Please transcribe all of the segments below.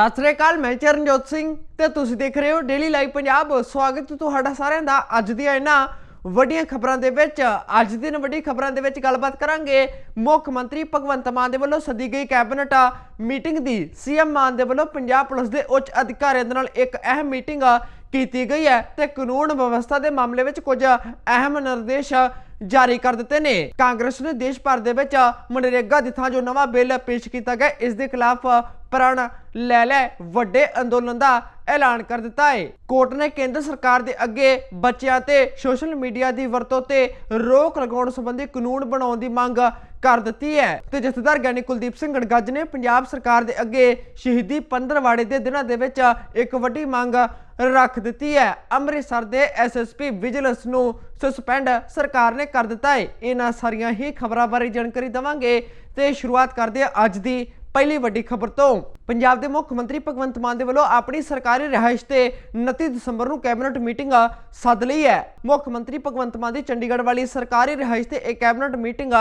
ਸਤਿ ਸ੍ਰੀ ਅਕਾਲ, ਮੈਂ ਚਰਨਜੋਤ ਸਿੰਘ ਤੇ ਤੁਸੀਂ ਦੇਖ ਰਹੇ ਹੋ ਡੇਲੀ ਲਾਈਵ ਪੰਜਾਬ ਸਵਾਗਤ ਤੁਹਾਡਾ ਸਾਰਿਆਂ ਦਾ ਅੱਜ ਦੀਆਂ ਇਹਨਾਂ ਵੱਡੀਆਂ ਖਬਰਾਂ ਦੇ ਵਿੱਚ। ਅੱਜ ਦਿਨ ਵੱਡੀ ਖਬਰਾਂ ਦੇ ਵਿੱਚ ਗੱਲਬਾਤ ਕਰਾਂਗੇ। ਮੁੱਖ ਮੰਤਰੀ ਭਗਵੰਤ ਮਾਨ ਦੇ ਵੱਲੋਂ ਸੱਦੀ ਗਈ ਕੈਬਨਿਟ ਮੀਟਿੰਗ ਦੀ। ਸੀਐਮ ਮਾਨ ਦੇ ਵੱਲੋਂ ਪੰਜਾਬ ਪੁਲਿਸ ਦੇ ਉੱਚ ਅਧਿਕਾਰੀਆਂ ਦੇ ਨਾਲ ਇੱਕ ਅਹਿਮ ਮੀਟਿੰਗ ਕੀਤੀ ਗਈ ਹੈ ਤੇ ਕਾਨੂੰਨ ਵਿਵਸਥਾ ਦੇ ਮਾਮਲੇ ਵਿੱਚ ਕੁਝ ਅਹਿਮ ਨਿਰਦੇਸ਼ ਜਾਰੀ ਕਰ ਦਿੱਤੇ ਨੇ। ਕਾਂਗਰਸ ਨੇ ਦੇਸ਼ ਭਰ ਦੇ ਵਿੱਚ ਮਨਰੇਗਾ ਦੀ ਥਾਂ ਜੋ ਨਵਾਂ ਬਿੱਲ ਪੇਸ਼ ਕੀਤਾ ਗਿਆ, ਇਸ ਦੇ ਖਿਲਾਫ ਪ੍ਰਣ ਲੈ ਲੈ ਵੱਡੇ ਅੰਦੋਲਨ ਦਾ ਐਲਾਨ ਕਰ ਦਿੱਤਾ ਹੈ। ਕੋਰਟ ਨੇ ਕੇਂਦਰ ਸਰਕਾਰ ਦੇ ਅੱਗੇ ਬੱਚਿਆਂ ਤੇ ਸੋਸ਼ਲ ਮੀਡੀਆ ਦੀ ਵਰਤੋਂ ਤੇ ਰੋਕ ਲਗਾਉਣ ਸੰਬੰਧੀ ਕਾਨੂੰਨ ਬਣਾਉਣ ਦੀ ਮੰਗ ਕਰ ਦਿੱਤੀ ਹੈ। ਤੇ ਜਥੇਦਾਰ ਗਿਆਨੀ ਕੁਲਦੀਪ ਸਿੰਘ ਗੜਗੱਜ ਨੇ ਪੰਜਾਬ ਸਰਕਾਰ ਦੇ ਅੱਗੇ ਸ਼ਹੀਦੀ ਪੰਦਰਵਾੜੇ ਦੇ ਦਿਨਾਂ ਦੇ ਵਿੱਚ ਇੱਕ ਵੱਡੀ ਮੰਗ ਰੱਖ ਦਿੱਤੀ ਹੈ। ਅੰਮ੍ਰਿਤਸਰ ਦੇ ਐਸਐਸਪੀ ਵਿਜੀਲੈਂਸ ਨੂੰ ਸਸਪੈਂਡ ਸਰਕਾਰ ਨੇ ਕਰ ਦਿੱਤਾ ਹੈ। ਇਹਨਾਂ ਸਾਰੀਆਂ ਹੀ ਖਬਰਾਂ ਬਾਰੇ ਜਾਣਕਾਰੀ ਦਵਾਂਗੇ ਤੇ ਸ਼ੁਰੂਆਤ ਕਰਦੇ ਹਾਂ ਅੱਜ ਦੀ ਪਹਿਲੀ ਵੱਡੀ ਖਬਰ ਤੋਂ। ਪੰਜਾਬ ਦੇ ਮੁੱਖ ਮੰਤਰੀ ਭਗਵੰਤ ਮਾਨ ਦੇ ਵੱਲੋਂ ਆਪਣੀ ਸਰਕਾਰੀ ਰਿਹਾਇਸ਼ ਤੇ 29 ਦਸੰਬਰ ਨੂੰ ਕੈਬਨਿਟ ਮੀਟਿੰਗ ਸੱਦ ਲਈ ਹੈ। ਮੁੱਖ ਮੰਤਰੀ ਭਗਵੰਤ ਮਾਨ ਦੀ ਚੰਡੀਗੜ੍ਹ ਵਾਲੀ ਸਰਕਾਰੀ ਰਿਹਾਇਸ਼ ਤੇ ਇਹ ਕੈਬਨਿਟ ਮੀਟਿੰਗ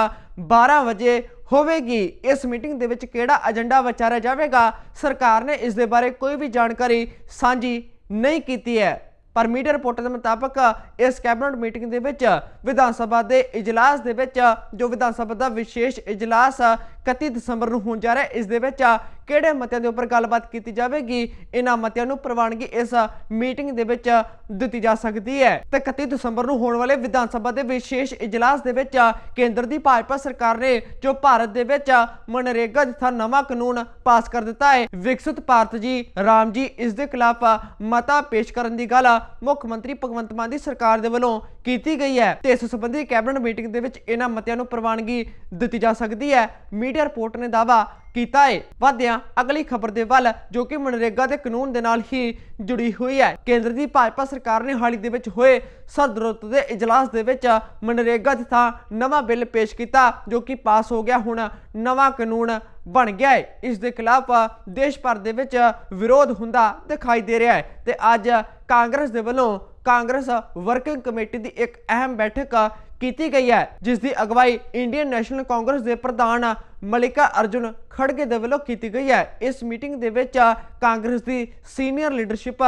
12 ਵਜੇ ਹੋਵੇਗੀ। ਇਸ ਮੀਟਿੰਗ ਦੇ ਵਿੱਚ ਕਿਹੜਾ ਏਜੰਡਾ ਵਿਚਾਰਿਆ ਜਾਵੇਗਾ? ਸਰਕਾਰ ਨੇ ਇਸ ਦੇ ਬਾਰੇ ਕੋਈ ਵੀ ਜਾਣਕਾਰੀ ਸਾਂਝੀ ਨਹੀਂ ਕੀਤੀ ਹੈ। ਪਰ ਮੀਡੀਆ ਰਿਪੋਰਟ ਦੇ ਮੁਤਾਬਕ ਇਸ ਕੈਬਨਿਟ ਮੀਟਿੰਗ ਦੇ ਵਿੱਚ ਵਿਧਾਨ ਸਭਾ ਦੇ ਇਜਲਾਸ ਦੇ ਵਿੱਚ, ਜੋ ਵਿਧਾਨ ਸਭਾ ਦਾ ਵਿਸ਼ੇਸ਼ ਇਜਲਾਸ 31 ਦਸੰਬਰ ਨੂੰ ਹੋਣ ਜਾ ਰਿਹਾ, ਇਸ ਦੇ ਵਿੱਚ ਕਿਹੜੇ ਮਤਿਆਂ ਦੇ ਉੱਪਰ ਗੱਲਬਾਤ ਕੀਤੀ ਜਾਵੇਗੀ? ਇਹਨਾਂ ਮਤਿਆਂ ਨੂੰ ਪ੍ਰਵਾਨਗੀ ਇਸ ਮੀਟਿੰਗ ਦੇ ਵਿੱਚ ਦਿੱਤੀ ਜਾ ਸਕਦੀ ਹੈ। ਤੇ 31 ਦਸੰਬਰ ਨੂੰ ਹੋਣ ਵਾਲੇ ਵਿਧਾਨ ਸਭਾ ਦੇ ਵਿਸ਼ੇਸ਼ ਇਜਲਾਸ ਦੇ ਵਿੱਚ ਕੇਂਦਰ ਦੀ ਭਾਜਪਾ ਸਰਕਾਰ ਨੇ, ਜੋ ਭਾਰਤ ਦੇ ਵਿੱਚ ਮਨਰੇਗਾ ਜਿੱਥਾ ਨਵਾਂ ਕਾਨੂੰਨ ਪਾਸ ਕਰ ਦਿੱਤਾ ਹੈ। ਵਿਕਸਿਤ ਭਾਰਤ ਜੀ, ਰਾਮ ਜੀ, ਇਸ ਦੇ ਖਿਲਾਫ ਮਤਾ ਪੇਸ਼ ਕਰਨ ਦੀ ਗੱਲ ਮੁੱਖ ਮੰਤਰੀ ਭਗਵੰਤ ਮਾਨ ਦੀ ਸਰਕਾਰ ਦੇ ਵੱਲੋਂ ਕੀਤੀ ਗਈ ਹੈ ਤੇ ਇਸ ਸੰਬੰਧੀ ਕੈਬਨਿਟ ਮੀਟਿੰਗ ਦੇ ਵਿੱਚ ਇਹਨਾਂ ਮਤਿਆਂ ਨੂੰ ਪ੍ਰਵਾਨਗੀ ਦਿੱਤੀ ਜਾ ਸਕਦੀ ਹੈ। ਮੀਡੀਆ ਰਿਪੋਰਟ ਨੇ ਦਾਵਾ ਕੀਤਾ ਹੈ। ਵਧਿਆ ਅਗਲੀ ਖਬਰ ਦੇ ਵੱਲ ਜੋ ਕਿ ਮਨਰੇਗਾ ਦੇ ਕਾਨੂੰਨ ਦੇ ਨਾਲ ਹੀ ਜੁੜੀ ਹੋਈ ਹੈ। ਕੇਂਦਰ ਦੀ ਭਾਜਪਾ ਸਰਕਾਰ ਨੇ ਹਾਲ ਹੀ ਦੇ ਵਿੱਚ ਹੋਏ ਸਰਦਰੁੱਤ ਦੇ ਇਜਲਾਸ ਦੇ ਵਿੱਚ ਮਨਰੇਗਾ ਦੀ ਥਾਂ ਨਵਾਂ ਬਿੱਲ ਪੇਸ਼ ਕੀਤਾ ਜੋ ਕਿ ਪਾਸ ਹੋ ਗਿਆ। ਹੁਣ ਨਵਾਂ ਕਾਨੂੰਨ ਬਣ ਗਿਆ ਹੈ। ਇਸ ਦੇ ਖਿਲਾਫ ਦੇਸ਼ ਭਰ ਦੇ ਵਿੱਚ ਵਿਰੋਧ ਹੁੰਦਾ ਦਿਖਾਈ ਦੇ ਰਿਹਾ ਹੈ ਤੇ ਅੱਜ ਕਾਂਗਰਸ ਦੇ ਵੱਲੋਂ ਕਾਂਗਰਸ ਵਰਕਿੰਗ ਕਮੇਟੀ ਦੀ ਇੱਕ ਅਹਿਮ ਬੈਠਕ ਕੀਤੀ ਗਈ ਹੈ ਜਿਸ ਦੀ ਅਗਵਾਈ ਇੰਡੀਅਨ ਨੈਸ਼ਨਲ ਕਾਂਗਰਸ ਦੇ ਪ੍ਰਧਾਨ ਮਲਿਕਾ ਅਰਜੁਨ ਖੜਗੇ ਦੇ ਵੱਲੋਂ ਕੀਤੀ ਗਈ ਹੈ। ਇਸ ਮੀਟਿੰਗ ਦੇ ਵਿੱਚ ਕਾਂਗਰਸ ਦੀ ਸੀਨੀਅਰ ਲੀਡਰਸ਼ਿਪ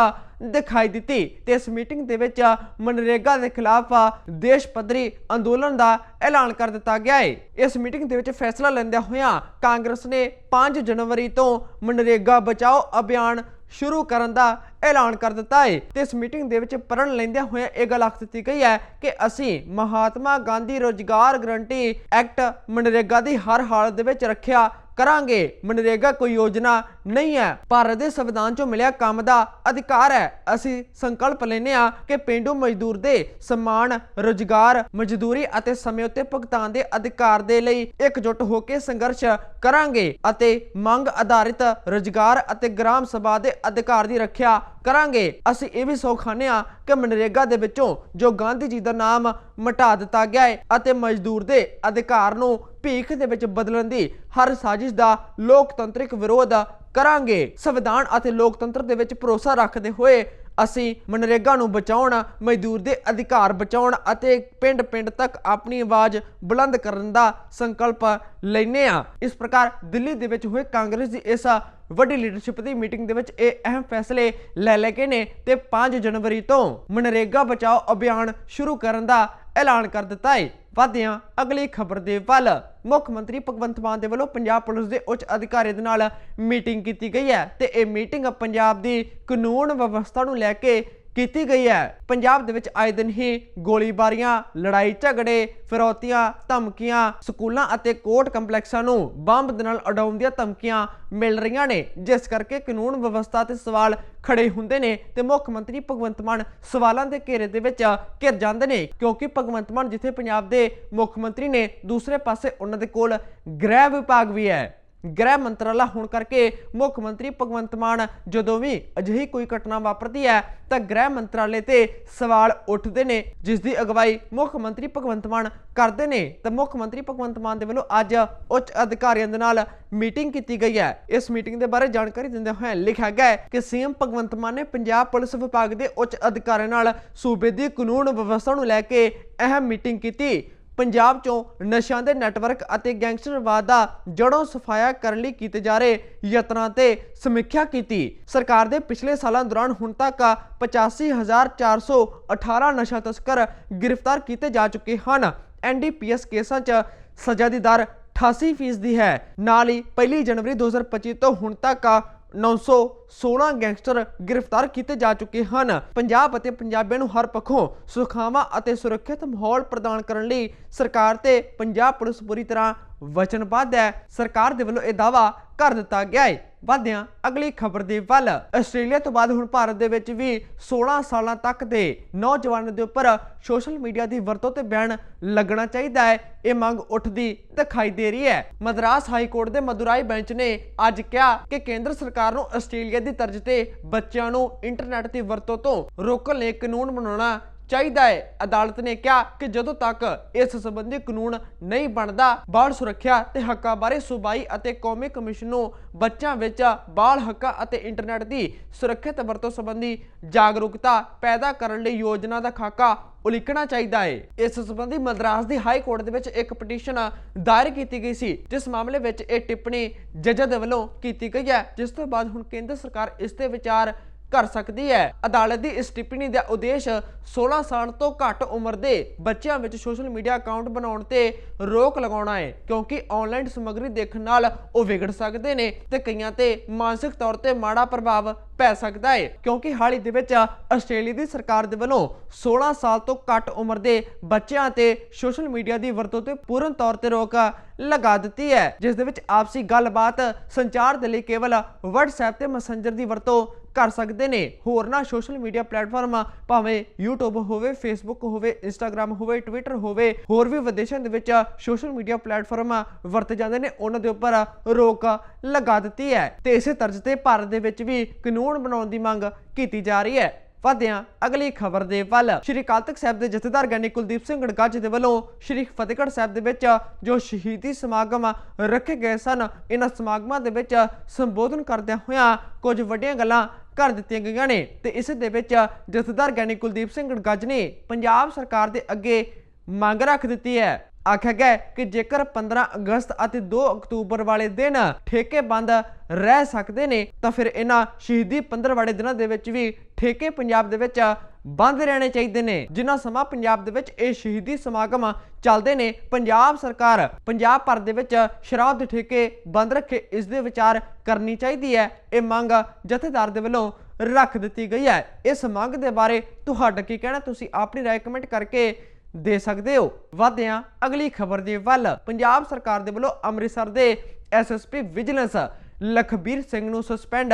ਦਿਖਾਈ ਦਿੱਤੀ ਤੇ ਇਸ ਮੀਟਿੰਗ ਦੇ ਵਿੱਚ ਮਨਰੇਗਾ ਦੇ ਖਿਲਾਫ ਦੇਸ਼ ਪੱਧਰੀ ਅੰਦੋਲਨ ਦਾ ਐਲਾਨ ਕਰ ਦਿੱਤਾ ਗਿਆ ਹੈ। ਇਸ ਮੀਟਿੰਗ ਦੇ ਵਿੱਚ ਫੈਸਲਾ ਲੈਂਦਿਆਂ ਹੋਇਆਂ ਕਾਂਗਰਸ ਨੇ 5 ਜਨਵਰੀ ਤੋਂ ਮਨਰੇਗਾ ਬਚਾਓ ਅਭਿਆਨ ਸ਼ੁਰੂ ਕਰਨ ਦਾ ਐਲਾਨ ਕਰ ਦਿੱਤਾ ਹੈ ਤੇ ਇਸ ਮੀਟਿੰਗ ਦੇ ਵਿੱਚ ਪ੍ਰਣ ਲੈਂਦਿਆਂ ਹੋਇਆਂ ਇਹ ਗੱਲ ਆਖ ਦਿੱਤੀ ਗਈ ਹੈ ਕਿ ਅਸੀਂ ਮਹਾਤਮਾ ਗਾਂਧੀ ਰੋਜ਼ਗਾਰ ਗਰੰਟੀ ਐਕਟ ਮਨਰੇਗਾ ਦੀ ਹਰ ਹਾਲਤ ਦੇ ਵਿੱਚ ਰੱਖਿਆ ਕਰਾਂਗੇ। ਮਨਰੇਗਾ ਕੋਈ ਯੋਜਨਾ ਨਹੀਂ ਹੈ। ਭਾਰਤ ਦੇ ਸੰਵਿਧਾਨ ਚੋਂ ਮਿਲਿਆ ਕੰਮ ਦਾ ਅਧਿਕਾਰ ਹੈ। ਅਸੀਂ ਸੰਕਲਪ ਲੈਨੇ ਆ ਕਿ ਪਿੰਡੂ ਮਜ਼ਦੂਰ ਦੇ ਸਮਾਨ, ਰੋਜ਼ਗਾਰ, ਮਜ਼ਦੂਰੀ ਅਤੇ ਸਮੇਂ ਉੱਤੇ ਭੁਗਤਾਨ ਦੇ ਅਧਿਕਾਰ ਦੇ ਲਈ ਇਕਜੁੱਟ ਹੋ ਕੇ ਸੰਘਰਸ਼ ਕਰਾਂਗੇ ਅਤੇ ਮੰਗ ਆਧਾਰਿਤ ਰੋਜ਼ਗਾਰ ਅਤੇ ਗ੍ਰਾਮ ਸਭਾ ਦੇ ਅਧਿਕਾਰ ਦੀ ਰੱਖਿਆ ਕਰਾਂਗੇ। ਅਸੀਂ ਇਹ ਵੀ ਸੌਖਾਨੇ ਆ ਕਿ ਮਨਰੇਗਾ ਦੇ ਵਿੱਚੋਂ ਜੋ ਗਾਂਧੀ ਜੀ ਦਾ ਨਾਮ ਮਿਟਾ ਦਿੱਤਾ ਗਿਆ ਹੈ ਅਤੇ ਮਜ਼ਦੂਰ ਦੇ ਅਧਿਕਾਰ ਨੂੰ ਭੀਖ ਦੇ ਵਿੱਚ ਬਦਲਣ ਦੀ ਹਰ ਸਾਜ਼ਿਸ਼ ਦਾ ਲੋਕਤੰਤਰਿਕ ਵਿਰੋਧ ਕਰਾਂਗੇ। ਸੰਵਿਧਾਨ ਅਤੇ ਲੋਕਤੰਤਰ ਦੇ ਵਿੱਚ ਭਰੋਸਾ ਰੱਖਦੇ ਹੋਏ ਅਸੀਂ ਮਨਰੇਗਾ ਨੂੰ ਬਚਾਉਣ, ਮਜ਼ਦੂਰ ਦੇ ਅਧਿਕਾਰ ਬਚਾਉਣ ਅਤੇ ਪਿੰਡ-ਪਿੰਡ ਤੱਕ ਆਪਣੀ ਆਵਾਜ਼ ਬੁਲੰਦ ਕਰਨ ਦਾ ਸੰਕਲਪ ਲੈਨੇ ਆ ਇਸ ਪ੍ਰਕਾਰ ਦਿੱਲੀ ਦੇ ਵਿੱਚ ਹੋਏ ਕਾਂਗਰਸ ਦੀ ਇਸ ਵੱਡੀ ਲੀਡਰਸ਼ਿਪ ਦੀ ਮੀਟਿੰਗ ਦੇ ਵਿੱਚ ਇਹ ਅਹਿਮ ਫੈਸਲੇ ਲੈ ਲਏ ਗਏ ਨੇ ਤੇ 5 ਜਨਵਰੀ ਤੋਂ ਮਨਰੇਗਾ ਬਚਾਓ ਅਭਿਆਨ ਸ਼ੁਰੂ ਕਰਨ ਦਾ ਐਲਾਨ ਕਰ ਦਿੱਤਾ ਹੈ। ਵਧਿਆਂ, ਅਗਲੀ ਖਬਰ ਦੇ ਵੱਲ ਮੁੱਖ ਮੰਤਰੀ ਭਗਵੰਤ ਮਾਨ ਦੇ ਵੱਲੋਂ ਪੰਜਾਬ ਪੁਲਿਸ ਦੇ ਉੱਚ ਅਧਿਕਾਰੀ ਦੇ ਨਾਲ ਮੀਟਿੰਗ ਕੀਤੀ ਗਈ ਹੈ ਤੇ ਇਹ ਮੀਟਿੰਗ ਪੰਜਾਬ ਦੀ ਕਾਨੂੰਨ ਵਿਵਸਥਾ ਨੂੰ ਲੈ ਕੇ ਕੀਤੀ ਗਈ ਹੈ। ਪੰਜਾਬ ਦੇ ਵਿੱਚ ਆਏ ਦਿਨ ਹੀ ਗੋਲੀਬਾਰੀਆਂ, ਲੜਾਈ ਝਗੜੇ, ਫਿਰੌਤੀਆਂ, ਧਮਕੀਆਂ, ਸਕੂਲਾਂ ਅਤੇ ਕੋਰਟ ਕੰਪਲੈਕਸਾਂ ਨੂੰ ਬੰਬ ਦੇ ਨਾਲ ਉਡਾਉਣ ਦੀਆਂ ਧਮਕੀਆਂ ਮਿਲ ਰਹੀਆਂ ਨੇ। ਜਿਸ ਕਰਕੇ ਕਾਨੂੰਨ ਵਿਵਸਥਾ ਤੇ ਸਵਾਲ ਖੜੇ ਹੁੰਦੇ ਨੇ ਤੇ ਮੁੱਖ ਮੰਤਰੀ ਭਗਵੰਤ ਮਾਨ ਸਵਾਲਾਂ ਦੇ ਘੇਰੇ ਦੇ ਵਿੱਚ ਘਿਰ ਜਾਂਦੇ ਨੇ, ਕਿਉਂਕਿ ਭਗਵੰਤ ਮਾਨ ਜਿੱਥੇ ਪੰਜਾਬ ਦੇ ਮੁੱਖ ਮੰਤਰੀ ਨੇ, ਦੂਸਰੇ ਪਾਸੇ ਉਹਨਾਂ ਦੇ ਕੋਲ ਗ੍ਰਹਿ ਵਿਭਾਗ ਵੀ ਹੈ। ਗ੍ਰਹਿ ਮੰਤਰਾਲਾ ਹੋਣ ਕਰਕੇ ਮੁੱਖ ਮੰਤਰੀ ਭਗਵੰਤ ਮਾਨ ਜਦੋਂ ਵੀ ਅਜਿਹੀ ਕੋਈ ਘਟਨਾ ਵਾਪਰਦੀ ਹੈ, ਤਾਂ ਗ੍ਰਹਿ ਮੰਤਰਾਲੇ ਤੇ ਸਵਾਲ ਉੱਠਦੇ ਨੇ ਜਿਸ ਦੀ ਅਗਵਾਈ ਮੁੱਖ ਮੰਤਰੀ ਭਗਵੰਤ ਮਾਨ ਕਰਦੇ ਨੇ। ਤਾਂ ਮੁੱਖ ਮੰਤਰੀ ਭਗਵੰਤ ਮਾਨ ਦੇ ਵੱਲੋਂ ਅੱਜ ਉੱਚ ਅਧਿਕਾਰੀਆਂ ਦੇ ਨਾਲ ਮੀਟਿੰਗ ਕੀਤੀ ਗਈ ਹੈ। ਇਸ ਮੀਟਿੰਗ ਦੇ ਬਾਰੇ ਜਾਣਕਾਰੀ ਦਿੰਦੇ ਹੋਏ ਲਿਖਿਆ ਗਿਆ ਹੈ ਕਿ ਸੀਐਮ ਭਗਵੰਤ ਮਾਨ ਨੇ ਪੰਜਾਬ ਪੁਲਿਸ ਵਿਭਾਗ ਦੇ ਉੱਚ ਅਧਿਕਾਰੀਆਂ ਨਾਲ ਸੂਬੇ ਦੀ ਕਾਨੂੰਨ ਵਿਵਸਥਾ ਨੂੰ ਲੈ ਕੇ ਅਹਿਮ ਮੀਟਿੰਗ ਕੀਤੀ। ਪੰਜਾਬ 'ਚੋਂ ਨਸ਼ਿਆਂ ਦੇ ਨੈਟਵਰਕ ਅਤੇ ਗੈਂਗਸਟਰਵਾਦ ਦਾ ਜੜੋਂ ਸਫਾਇਆ ਕਰਨ ਲਈ ਕੀਤੇ ਜਾ ਰਹੇ ਯਤਨਾਂ ਤੇ ਸਮੀਖਿਆ ਕੀਤੀ। ਸਰਕਾਰ ਦੇ ਪਿਛਲੇ ਸਾਲਾਂ ਦੌਰਾਨ ਹੁਣ ਤੱਕ 85418 ਨਸ਼ਾ ਤਸਕਰ ਗ੍ਰਿਫਤਾਰ ਕੀਤੇ ਜਾ ਚੁੱਕੇ ਹਨ। ਐਨਡੀਪੀਐਸ ਕੇਸਾਂ 'ਚ ਸਜ਼ਾ ਦੀ ਦਰ 88% ਫੀਸਦੀ ਹੈ। ਨਾਲ ਹੀ 1 ਜਨਵਰੀ 2025 ਤੋਂ ਹੁਣ ਤੱਕ 916 ਗੈਂਗਸਟਰ ਗ੍ਰਿਫਤਾਰ ਕੀਤੇ ਜਾ ਚੁੱਕੇ ਹਨ। ਪੰਜਾਬ ਅਤੇ ਪੰਜਾਬੀਆਂ ਨੂੰ ਹਰ ਪੱਖੋਂ ਸੁਖਾਵਾਂ ਅਤੇ ਸੁਰੱਖਿਅਤ ਮਾਹੌਲ ਪ੍ਰਦਾਨ ਕਰਨ ਲਈ ਸਰਕਾਰ ਤੇ ਪੰਜਾਬ ਪੁਲਿਸ ਪੂਰੀ ਤਰ੍ਹਾਂ ਵਚਨਬੱਧ ਹੈ। ਸਰਕਾਰ ਦੇ ਵੱਲੋਂ ਇਹ ਦਾਵਾ ਕਰ ਦਿੱਤਾ ਗਿਆ ਹੈ। ਵਧਦਿਆਂ ਅਗਲੀ ਖਬਰ ਦੇ ਵੱਲ। ਆਸਟ੍ਰੇਲੀਆ ਤੋਂ ਬਾਅਦ ਹੁਣ ਭਾਰਤ ਦੇ ਵਿੱਚ ਵੀ 16 ਸਾਲਾਂ ਤੱਕ ਦੇ ਨੌਜਵਾਨਾਂ ਦੇ ਉੱਪਰ ਸੋਸ਼ਲ ਮੀਡੀਆ ਦੀ ਵਰਤੋਂ ਤੇ ਬੈਨ ਲੱਗਣਾ ਚਾਹੀਦਾ ਹੈ। ਇਹ ਮੰਗ ਉੱਠਦੀ ਦਿਖਾਈ ਦੇ ਰਹੀ ਹੈ। ਮਦਰਾਸ ਹਾਈ ਕੋਰਟ ਦੇ ਮਦੁਰਾਈ ਬੈਂਚ ਨੇ ਅੱਜ ਕਿਹਾ ਕਿ ਕੇਂਦਰ ਸਰਕਾਰ ਨੂੰ ਆਸਟ੍ਰੇਲੀਆ ਦੀ ਤਰਜ਼ ਤੇ ਬੱਚਿਆਂ ਨੂੰ ਇੰਟਰਨੈਟ ਦੀ ਵਰਤੋਂ ਤੋਂ ਰੋਕਣ ਲਈ ਕਾਨੂੰਨ ਬਣਾਉਣਾ ਚਾਹੀਦਾ ਹੈ। ਅਦਾਲਤ ਨੇ ਕਿਹਾ ਕਿ ਜਦੋਂ ਤੱਕ ਇਸ ਸੰਬੰਧੀ ਕਾਨੂੰਨ ਨਹੀਂ ਬਣਦਾ, ਬਾਲ ਸੁਰੱਖਿਆ ਤੇ ਹੱਕਾਂ ਬਾਰੇ ਸੂਬਾਈ ਅਤੇ ਕੌਮੀ ਕਮਿਸ਼ਨ ਨੂੰ ਬੱਚਿਆਂ ਵਿੱਚ ਬਾਲ ਹੱਕਾਂ ਅਤੇ ਇੰਟਰਨੈਟ ਦੀ ਸੁਰੱਖਿਅਤ ਵਰਤੋਂ ਸੰਬੰਧੀ ਜਾਗਰੂਕਤਾ ਪੈਦਾ ਕਰਨ ਲਈ ਯੋਜਨਾ ਦਾ ਖਾਕਾ ਉਲੀਕਣਾ ਚਾਹੀਦਾ ਹੈ। ਇਸ ਸੰਬੰਧੀ ਮਦਰਾਸ ਦੀ ਹਾਈ ਕੋਰਟ ਦੇ ਵਿੱਚ ਇੱਕ ਪਟੀਸ਼ਨ ਦਾਇਰ ਕੀਤੀ ਗਈ ਸੀ, ਜਿਸ ਮਾਮਲੇ ਵਿੱਚ ਇਹ ਟਿੱਪਣੀ ਜੱਜ ਦੇ ਵੱਲੋਂ ਕੀਤੀ ਗਈ ਹੈ। ਜਿਸ ਤੋਂ ਬਾਅਦ ਹੁਣ ਕੇਂਦਰ ਸਰਕਾਰ ਇਸ ਤੇ ਵਿਚਾਰ ਕਰ ਸਕਦੀ ਹੈ। ਅਦਾਲਤ ਦੀ ਇਸ ਟਿੱਪਣੀ ਦਾ ਉਦੇਸ਼ 16 ਸਾਲ ਤੋਂ ਘੱਟ ਉਮਰ ਦੇ ਬੱਚਿਆਂ ਵਿੱਚ ਸੋਸ਼ਲ ਮੀਡੀਆ ਅਕਾਊਂਟ ਬਣਾਉਣ ਤੇ ਰੋਕ ਲਗਾਉਣਾ ਹੈ, ਕਿਉਂਕਿ ਆਨਲਾਈਨ ਸਮੱਗਰੀ ਦੇਖਣ ਨਾਲ ਉਹ ਵਿਗੜ ਸਕਦੇ ਨੇ ਤੇ ਕਈਆਂ ਤੇ ਮਾਨਸਿਕ ਤੌਰ ਤੇ ਮਾੜਾ ਪ੍ਰਭਾਵ ਪੈ ਸਕਦਾ ਹੈ, ਕਿਉਂਕਿ ਹਾਲ ਹੀ ਦੇ ਵਿੱਚ ਆਸਟ੍ਰੇਲੀਆ ਦੀ ਸਰਕਾਰ ਦੇ ਵੱਲੋਂ 16 ਸਾਲ ਤੋਂ ਘੱਟ ਉਮਰ ਦੇ ਬੱਚਿਆਂ ਤੇ ਸੋਸ਼ਲ ਮੀਡੀਆ ਦੀ ਵਰਤੋਂ ਤੇ ਪੂਰਨ ਤੌਰ ਤੇ ਰੋਕ ਲਗਾ ਦਿੱਤੀ ਹੈ। ਜਿਸ ਦੇ ਵਿੱਚ ਆਪਸੀ ਗੱਲਬਾਤ, ਸੰਚਾਰ ਦੇ ਲਈ ਕੇਵਲ WhatsApp ਤੇ ਮੈਸੇਂਜਰ ਦੀ ਵਰਤੋਂ ਕਰ ਸਕਦੇ ਨੇ। ਹੋਰਨਾਂ ਸੋਸ਼ਲ ਮੀਡੀਆ ਪਲੇਟਫਾਰਮਾਂ ਭਾਵੇਂ YouTube ਹੋਵੇ, Facebook ਹੋਵੇ, Instagram ਹੋਵੇ, Twitter ਹੋਵੇ, ਹੋਰ ਵੀ ਵਿਦੇਸ਼ਾਂ ਦੇ ਵਿੱਚ ਸੋਸ਼ਲ ਮੀਡੀਆ ਪਲੇਟਫਾਰਮਾਂ ਵਰਤੇ ਜਾਂਦੇ ਨੇ। ਉਹਨਾਂ ਦੇ ਉੱਪਰ ਰੋਕ ਲਗਾ ਦਿੱਤੀ ਹੈ। ਤੇ ਇਸੇ ਤਰਜ਼ ਤੇ ਭਾਰਤ ਦੇ ਵਿੱਚ ਵੀ ਕਾਨੂੰਨ ਬਣਾਉਣ ਦੀ ਮੰਗ ਕੀਤੀ ਜਾ ਰਹੀ ਹੈ। ਵਧਿਆਂ ਅਗਲੀ ਖਬਰ ਦੇ ਵੱਲ। ਸ਼੍ਰੀ ਅਕਾਲ ਤਖਤ ਸਾਹਿਬ ਦੇ ਜਥੇਦਾਰ ਗਿਆਨੀ ਕੁਲਦੀਪ ਸਿੰਘ ਗੜਗਾਜ ਦੇ ਵੱਲੋਂ ਸ਼੍ਰੀ ਫਤਿਹਗੜ੍ਹ ਸਾਹਿਬ ਦੇ ਵਿੱਚ ਜੋ ਸ਼ਹੀਦੀ ਸਮਾਗਮ ਰੱਖੇ ਗਏ ਸਨ, ਇਹਨਾਂ ਸਮਾਗਮਾਂ ਦੇ ਵਿੱਚ ਸੰਬੋਧਨ ਕਰਦਿਆਂ ਹੋਇਆਂ ਕੁਝ ਵੱਡੀਆਂ ਗੱਲਾਂ ਕਰ ਦਿੱਤੀਆਂ ਗਈਆਂ ਨੇ। ਤੇ ਇਸ ਦੇ ਵਿੱਚ ਜਥੇਦਾਰ ਗਿਆਨੀ ਕੁਲਦੀਪ ਸਿੰਘ ਗੜਗੱਜ ਨੇ ਪੰਜਾਬ ਸਰਕਾਰ ਦੇ ਅੱਗੇ ਮੰਗ ਰੱਖ ਦਿੱਤੀ ਹੈ। ਆਖਿਆ ਗਿਆ ਕਿ ਜੇਕਰ 15 ਅਗਸਤ ਅਤੇ 2 ਅਕਤੂਬਰ ਵਾਲੇ ਦਿਨ ਠੇਕੇ ਬੰਦ ਰਹਿ ਸਕਦੇ ਨੇ, ਤਾਂ ਫਿਰ ਇਹਨਾਂ ਸ਼ਹੀਦੀ 15 ਵਾਲੇ ਦਿਨਾਂ ਦੇ ਵਿੱਚ ਵੀ ਠੇਕੇ ਪੰਜਾਬ ਦੇ ਵਿੱਚ ਬੰਦ ਰਹਿਣੇ ਚਾਹੀਦੇ ਨੇ। ਜਿੰਨਾ ਸਮਾਂ ਪੰਜਾਬ ਦੇ ਵਿੱਚ ਇਹ ਸ਼ਹੀਦੀ ਸਮਾਗਮ ਚੱਲਦੇ ਨੇ, ਪੰਜਾਬ ਸਰਕਾਰ ਪੰਜਾਬ ਭਰ ਦੇ ਵਿੱਚ ਸ਼ਰਾਬ ਦੇ ਠੇਕੇ ਬੰਦ ਰੱਖੇ, ਇਸ ਦੇ ਵਿਚਾਰ ਕਰਨੀ ਚਾਹੀਦੀ ਹੈ। ਇਹ ਮੰਗ ਜਥੇਦਾਰ ਦੇ ਵੱਲੋਂ ਰੱਖ ਦਿੱਤੀ ਗਈ ਹੈ। ਇਸ ਮੰਗ ਦੇ ਬਾਰੇ ਤੁਹਾਡਾ ਕੀ ਕਹਿਣਾ? ਤੁਸੀਂ ਆਪਣੀ ਰਾਏ ਕਮੈਂਟ ਕਰਕੇ ਦੇ ਸਕਦੇ ਹੋ। ਵਧਿਆਂ, ਅਗਲੀ ਖਬਰ ਦੇ ਵੱਲ ਪੰਜਾਬ ਸਰਕਾਰ ਦੇ ਵੱਲੋਂ ਅੰਮ੍ਰਿਤਸਰ ਦੇ ਐਸਐਸਪੀ ਵਿਜੀਲੈਂਸ ਲਖਬੀਰ ਸਿੰਘ ਨੂੰ ਸਸਪੈਂਡ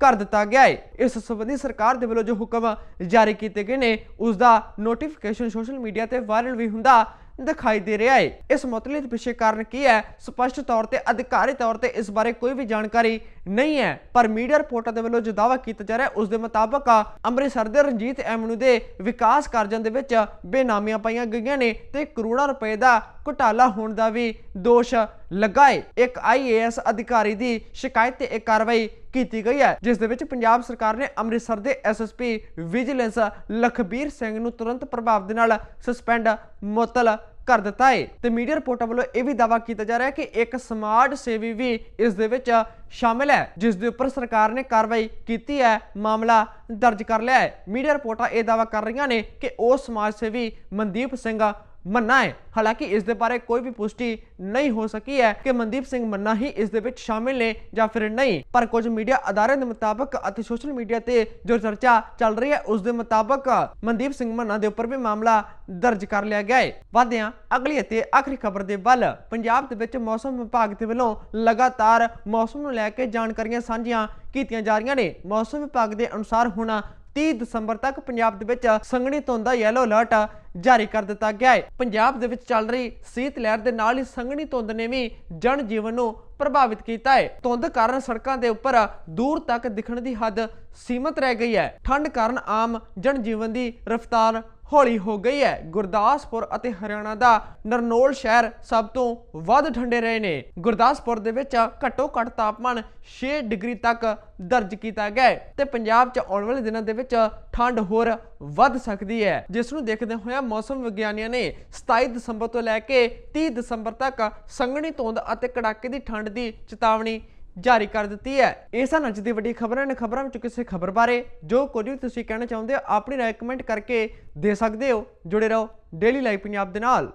ਕਰ ਦਿੱਤਾ ਗਿਆ ਹੈ ਇਸ ਸੰਬੰਧੀ ਸਰਕਾਰ ਦੇ ਵੱਲੋਂ ਜੋ ਹੁਕਮ ਜਾਰੀ ਕੀਤੇ ਗਏ ਨੇ ਉਸ ਦਾ ਨੋਟੀਫਿਕੇਸ਼ਨ ਸੋਸ਼ਲ ਮੀਡੀਆ ਤੇ ਵਾਇਰਲ ਵੀ ਹੁੰਦਾ ਦਿਖਾਈ ਦੇ ਰਿਹਾ ਹੈ। ਇਸ ਮੁਤਲਕ ਪਿੱਛੇ ਕਾਰਨ ਕੀ ਹੈ? ਸਪਸ਼ਟ ਤੌਰ ਤੇ, ਅਧਿਕਾਰੀ ਤੌਰ ਤੇ ਇਸ ਬਾਰੇ ਕੋਈ ਵੀ ਜਾਣਕਾਰੀ ਨਹੀਂ ਹੈ। ਪਰ ਮੀਡੀਆ ਰਿਪੋਰਟਾਂ ਦੇ ਵੱਲੋਂ ਜੋ ਦਾਅਵਾ ਕੀਤਾ ਜਾ ਰਿਹਾ ਉਸ ਦੇ ਮੁਤਾਬਕ ਅੰਮ੍ਰਿਤਸਰ ਦੇ ਰਣਜੀਤ ਐਵਨਿਊ ਦੇ ਵਿਕਾਸ ਕਾਰਜਾਂ ਦੇ ਵਿੱਚ ਬੇਨਾਮੀਆਂ ਪਾਈਆਂ ਗਈਆਂ ਨੇ ਤੇ ਕਰੋੜਾਂ ਰੁਪਏ ਦਾ ਘੁਟਾਲਾ ਹੋਣ ਦਾ ਵੀ ਦੋਸ਼ ਲਗਾਏ ਇੱਕ ਆਈਏਐਸ ਅਧਿਕਾਰੀ ਦੀ ਸ਼ਿਕਾਇਤ ਤੇ ਇਹ ਕਾਰਵਾਈ ਕੀਤੀ ਗਈ ਹੈ, ਜਿਸ ਦੇ ਵਿੱਚ ਪੰਜਾਬ ਸਰਕਾਰ ਨੇ ਅੰਮ੍ਰਿਤਸਰ ਦੇ ਐਸਐਸਪੀ ਵਿਜੀਲੈਂਸ ਲਖਬੀਰ ਸਿੰਘ ਨੂੰ ਤੁਰੰਤ ਪ੍ਰਭਾਵ ਦੇ ਨਾਲ ਸਸਪੈਂਡ ਮੁਅੱਤਲ ਕਰ ਦਿੱਤਾ ਹੈ। ਤੇ ਮੀਡੀਆ ਰਿਪੋਰਟਾਂ ਵੱਲੋਂ ਇਹ ਵੀ ਦਾਅਵਾ ਕੀਤਾ ਜਾ ਰਿਹਾ ਹੈ ਕਿ ਇੱਕ ਸਮਾਜ ਸੇਵੀ ਵੀ ਇਸ ਦੇ ਵਿੱਚ ਸ਼ਾਮਿਲ ਹੈ, ਜਿਸ ਦੇ ਉੱਪਰ ਸਰਕਾਰ ਨੇ ਕਾਰਵਾਈ ਕੀਤੀ ਹੈ, ਮਾਮਲਾ ਦਰਜ ਕਰ ਲਿਆ ਹੈ। ਮੀਡੀਆ ਰਿਪੋਰਟਾਂ ਇਹ ਦਾਅਵਾ ਕਰ ਰਹੀਆਂ ਨੇ ਕਿ ਉਹ ਸਮਾਜ ਸੇਵੀ ਮਨਦੀਪ ਸਿੰਘ ਮੰਨਾ ਹੈ। ਹਾਲਾਂਕਿ ਇਸ ਦੇ ਬਾਰੇ ਕੋਈ ਵੀ ਪੁਸ਼ਟੀ ਨਹੀਂ ਹੋ ਸਕੀ ਹੈ ਕਿ ਮਨਦੀਪ ਸਿੰਘ ਮੰਨਾ ਹੀ ਇਸ ਦੇ ਵਿੱਚ ਸ਼ਾਮਿਲ ਨੇ ਜਾਂ ਫਿਰ ਨਹੀਂ। ਪਰ ਕੁਝ ਮੀਡੀਆ ਅਦਾਰਿਆਂ ਦੇ ਮੁਤਾਬਕ ਅਤੇ ਸੋਸ਼ਲ ਮੀਡੀਆ ਤੇ ਜੋ ਚਰਚਾ ਚੱਲ ਰਹੀ ਹੈ, ਉਸ ਦੇ ਮੁਤਾਬਕ ਮਨਦੀਪ ਸਿੰਘ ਮੰਨਾ ਦੇ ਉੱਪਰ ਵੀ ਮਾਮਲਾ ਦਰਜ ਕਰ ਲਿਆ ਗਿਆ ਹੈ। ਵਧਿਆਂ, ਅਗਲੀ ਅਤੇ ਆਖਰੀ ਖਬਰ ਦੇ ਵੱਲ ਪੰਜਾਬ ਦੇ ਵਿੱਚ ਮੌਸਮ ਵਿਭਾਗ ਦੇ ਵੱਲੋਂ ਲਗਾਤਾਰ ਮੌਸਮ ਨੂੰ ਲੈ ਕੇ ਜਾਣਕਾਰੀਆਂ ਸਾਂਝੀਆਂ ਕੀਤੀਆਂ ਜਾ ਰਹੀਆਂ ਨੇ। ਮੌਸਮ ਵਿਭਾਗ ਦੇ ਅਨੁਸਾਰ ਹੁਣ 30 ਦਸੰਬਰ ਤੱਕ ਪੰਜਾਬ ਦੇ ਵਿੱਚ ਸੰਘਣੀ ਧੁੰਦ ਦਾ ਯੈਲੋ ਅਲਰਟ ਜਾਰੀ ਕਰ ਦਿੱਤਾ ਗਿਆ ਹੈ। ਪੰਜਾਬ ਦੇ ਵਿੱਚ ਚੱਲ ਰਹੀ ਸੀਤ ਲਹਿਰ ਦੇ ਨਾਲ ਹੀ ਸੰਘਣੀ ਧੁੰਦ ਨੇ ਵੀ ਜਨ ਜੀਵਨ ਨੂੰ ਪ੍ਰਭਾਵਿਤ ਕੀਤਾ ਹੈ। ਧੁੰਦ ਕਾਰਨ ਸੜਕਾਂ ਦੇ ਉੱਪਰ ਦੂਰ ਤੱਕ ਦਿਖਣ ਦੀ ਹੱਦ ਸੀਮਤ ਰਹਿ ਗਈ ਹੈ। ਠੰਡ ਕਾਰਨ ਆਮ ਜਨ ਜੀਵਨ ਦੀ ਰਫ਼ਤਾਰ ਹੌਲੀ ਹੋ ਗਈ ਹੈ। ਗੁਰਦਾਸਪੁਰ ਅਤੇ ਹਰਿਆਣਾ ਦਾ ਨਰਨੋਲ ਸ਼ਹਿਰ ਸਭ ਤੋਂ ਵੱਧ ਠੰਡੇ ਰਹੇ ਨੇ। ਗੁਰਦਾਸਪੁਰ ਦੇ ਵਿੱਚ ਘੱਟੋ ਘੱਟ ਤਾਪਮਾਨ 6 ਡਿਗਰੀ ਤੱਕ ਦਰਜ ਕੀਤਾ ਗਿਆ ਹੈ ਤੇ ਪੰਜਾਬ 'ਚ ਆਉਣ ਵਾਲੇ ਦਿਨਾਂ ਦੇ ਵਿੱਚ ਠੰਡ ਹੋਰ ਵੱਧ ਸਕਦੀ ਹੈ। ਜਿਸ ਨੂੰ ਦੇਖਦੇ ਹੋਇਆ ਮੌਸਮ ਵਿਗਿਆਨੀਆਂ ਨੇ 27 ਦਸੰਬਰ ਤੋਂ ਲੈ ਕੇ 30 ਦਸੰਬਰ ਤੱਕ ਸੰਘਣੀ ਧੁੰਦ ਅਤੇ ਕੜਾਕੇ ਦੀ ਠੰਡ ਦੀ ਚੇਤਾਵਨੀ ਜਾਰੀ ਕਰ ਦਿੱਤੀ ਹੈ। ਇਹ ਸਨ ਅੱਜ ਦੀ ਵੱਡੀ ਖਬਰਾਂ। ਨੇ ਖਬਰਾਂ ਵਿੱਚ ਕਿਸੇ ਖਬਰ ਬਾਰੇ ਜੋ ਕੁਝ ਵੀ ਤੁਸੀਂ ਕਹਿਣਾ ਚਾਹੁੰਦੇ ਹੋ, ਆਪਣੀ ਰਾਏ ਕਮੈਂਟ ਕਰਕੇ ਦੇ ਸਕਦੇ ਹੋ। ਜੁੜੇ ਰਹੋ ਡੇਲੀ ਲਾਈਵ ਪੰਜਾਬ ਦੇ ਨਾਲ।